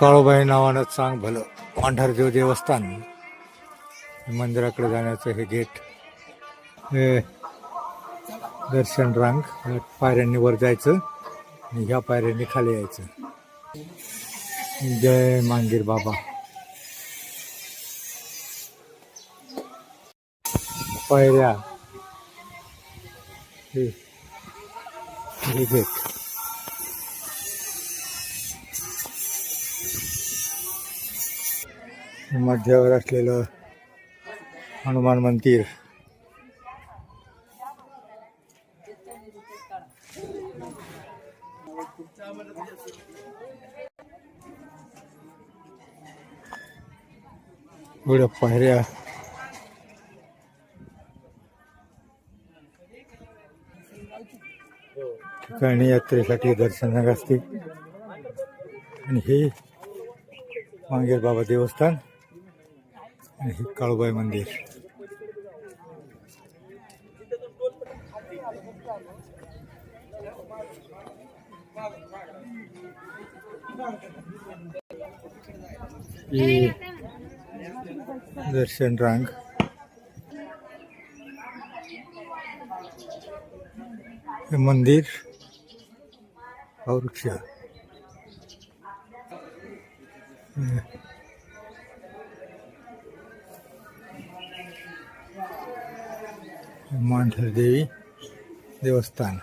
काळूबाई नावानं चांग भलं. पांढरदेव देवस्थान. मंदिराकडे जाण्याचं हे गेट. हे दर्शन रांग. पायऱ्यांनी वर जायचं आणि ह्या पायऱ्यांनी खाली यायचं. जय मांगीर बाबा. पायऱ्या. हे गेट. मध्यावर असलेलं हनुमान मंदिर. एवढ्या पायऱ्या. ठिकाणी यात्रेसाठी दर्शनाक असते आणि हे मांगेर बाबा देवस्थान. आणि हे काळूबाई मंदिर. दर्शन रांग. हे मंदिर. वृक्ष मांढर देवी देवस्थान.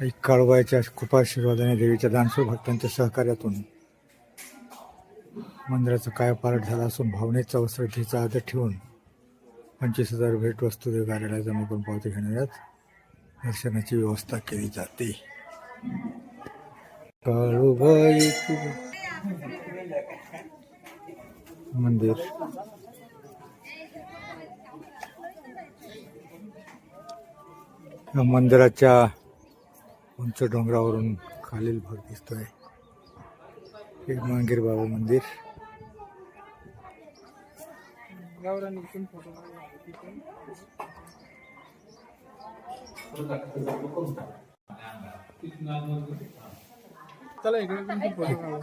आई काळबाईच्या कृपाशीर्वादाने देवीच्या दानशूर भक्तांच्या सहकार्यातून मंदिराचा काय पालट झाला असून भावनेचा व श्रद्धेचा आदर ठेवून पंचवीस हजार भेटवस्तू देव कार्यालयात जमा करून पावती घेण्यात दर्शनाची व्यवस्था केली जाते. काळूबाई मंदिर. या मंदिराच्या उंच डोंगरावरून खालील भाग दिसतोय. हे मांगीर बाबा मंदिर.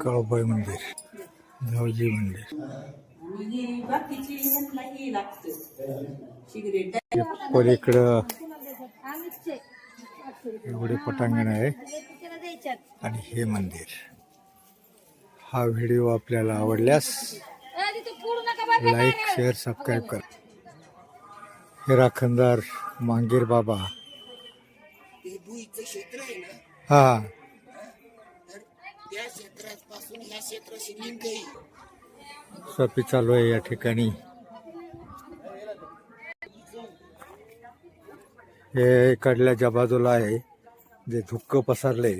काळूबाई मंदिर. जावजी मंदिर. पलीकडं एवढे पटांगण आहे. आणि हे मंदिर. हा व्हिडिओ आपल्याला आवडल्यास लाईक शेअर सबस्क्राईब कर. हे राखणदार मांगीर बाबा. क्षेत्र हा. सपी चालू आहे या ठिकाणी. हे कडल्याच्या बाजूला आहे. जे धुक्क पसरले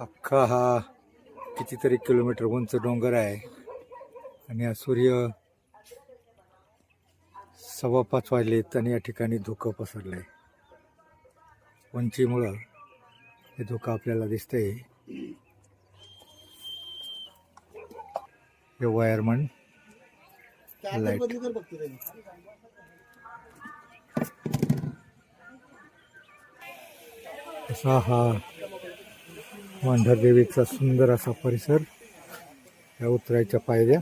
अख्खा हा कितीतरी किलोमीटर उंच डोंगर आहे. आणि हा सूर्य सव्वा पाच वाजलेत आणि या ठिकाणी धुकं पसरलंय उंचीमुळं हे धुकं आपल्याला दिसतंय. हे वायरमन लाइट. असा हा देवीचा सुंदर असा परिसर या उतरायच्या पायऱ्या.